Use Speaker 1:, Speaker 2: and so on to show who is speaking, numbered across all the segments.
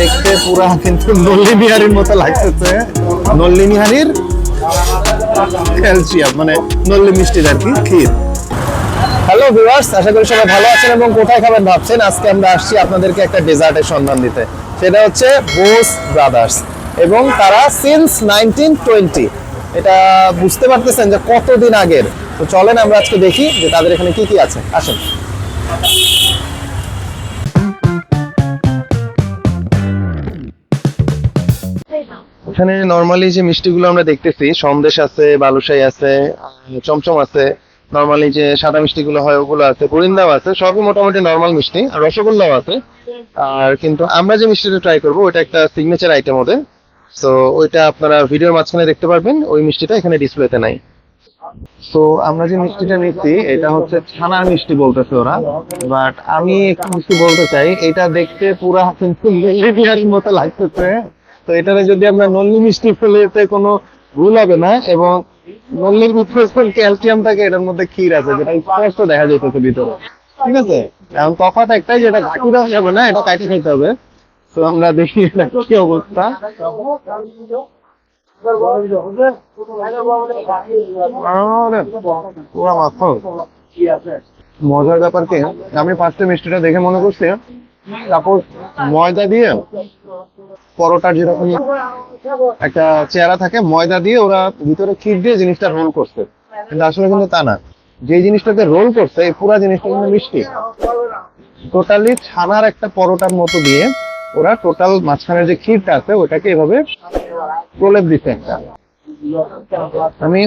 Speaker 1: দেখতে পুরা কিন্তু নল্লিনী হাড়ির মতো লাগতেছে। নল্লিনী হাড়ির ক্যালসিয়াম মানে নল্লি মিষ্টির আর কি, ক্ষীর। হ্যালো ভিউয়ার্স আশা করি সবাই ভালো আছেন এবং কোথায় খাবেন ভাবছেন? আজকে আমরা আসছি আপনাদেরকে একটা ডেজার্টের সন্ধান দিতে। সেটা হচ্ছে বোস ব্রাদার্স এবং তারা সিন্স নাইনটিন টোয়েন্টি এটা বুঝতে পারতেছেন যে কতদিন আগের। তো চলেন আমরা আজকে দেখি যে তাদের এখানে কি কি আছে। আসেন। এখানে নর্মালি যে মিষ্টিগুলো আমরা দেখতেছি, সন্দেশ আছে, বালুশাই আছে চমচম আছে নর্মালি যে সাদা মিষ্টিগুলো হয় ওগুলো আছে, পুরিন্দাও আছে, সবই মোটামুটি নর্মাল মিষ্টি, আর রসগোল্লাও আছে। আর কিন্তু আমরা যে মিষ্টিটা ট্রাই করব ওটা একটা সিগনেচার আইটেম ওদের। তো ওইটা আপনারা ভিডিওর মাঝখানে দেখতে পারবেন, ওই মিষ্টিটা এখানে ডিসপ্লেতে নাই। তো আমরা যে মিষ্টিটা নিচ্ছি, এটা হচ্ছে ছানার মিষ্টি বলতেছে ওরা। বাট আমি একটু মিষ্টি বলতে চাই, এটা দেখতে পুরা বিহারির মতো লাগতেছে। তো এটারে যদি আমরা নল্লি মিষ্টি ফেলে এতে কোনো ভুল হবে না এবং নল্লির ভিতরে ক্যালসিয়াম থাকে, এটার মধ্যে ক্ষীর আছে, যেটা স্পষ্ট দেখা যাইতেছে ভিতরে। ঠিক আছে? এখন তফাৎ একটাই, যেটা ঘাটি দেওয়া যাবে না, এটা কাটে খেতে হবে। তো আমরা দেখি এটা কি অবস্থা। মজার ব্যাপার কি, আমি ফার্স্টে মিষ্টিটা দেখে মনে করছি তারপর ময়দা দিয়ে পরোটার যেরকম একটা চেহারা থাকে, ময়দা দিয়ে ওরা ভিতরে ক্ষীর দিয়ে জিনিসটা রোল করছে। কিন্তু আসলে কিন্তু তা না। যে জিনিসটাতে রোল করছে, এই পুরা জিনিসটা কিন্তু মিষ্টি। টোটালি ছানার একটা পরোটার মতো দিয়ে ওরা টোটাল মাঝখানের যে ক্ষীরটা আছে, ওটাকে এভাবে প্রলেপ দিচ্ছে একটা। আমি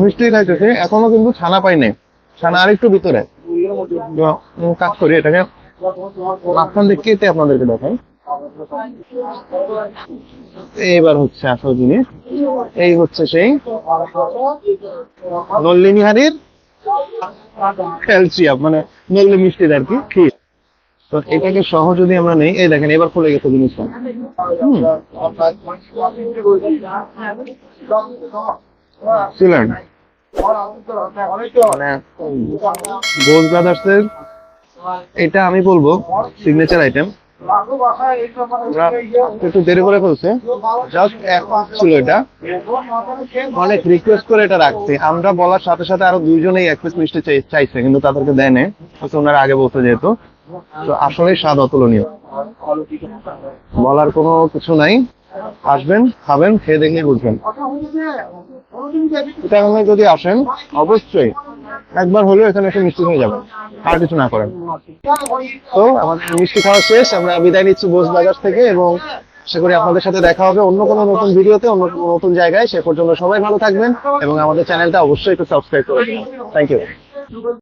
Speaker 1: মিষ্টি খাইতেছি, এখনও কিন্তু ছানা পাই নাই ছানা আরেকটু ভিতরে। কাজ করি এটাকে। মাঝখান দিয়ে কেটে আপনাদেরকে দেখাই এইবার হচ্ছে আসল জিনিস। এই হচ্ছে সেই নল্লিনী হাড়ির ক্যালসিয়াম মানে নল্লি মিষ্টির আর কি, ক্ষীর। তো এটাকে সহ যদি আমরা নেই, এই দেখেন, এবার খুলে গেছে জিনিসটা। ছিলেন মানে বোস ব্রাদার্সের এটা আমি বলব সিগনেচার আইটেম একটু দেরি করে ফেলছে। ছিল এটা। অনেক রিকোয়েস্ট করে এটা রাখছি। আমরা বলার সাথে সাথে আরও দুইজনেই এক পিস মিষ্টি চাইছে, কিন্তু তাদেরকে দেয় নাই। ওনারা আগে বলছে যেহেতু। তো আসলেই স্বাদ অতুলনীয়। বলার কোনো কিছু নাই। আসবেন, খাবেন, খেয়ে দেখলে বুঝবেন। এটা যদি আসেন, অবশ্যই। একবার হলেও এখানে একটু মিষ্টি হয়ে যাবেন, আর কিছু না করেন। তো আমাদের মিষ্টি খাওয়া শেষ, আমরা বিদায় নিচ্ছি বোস বাজার থেকে এবং আশা করি আপনাদের সাথে দেখা হবে অন্য কোনো নতুন ভিডিওতে, অন্য কোনো নতুন জায়গায়। সে পর্যন্ত সবাই ভালো থাকবেন এবং আমাদের চ্যানেলটা অবশ্যই একটু সাবস্ক্রাইব করবেন থ্যাংক ইউ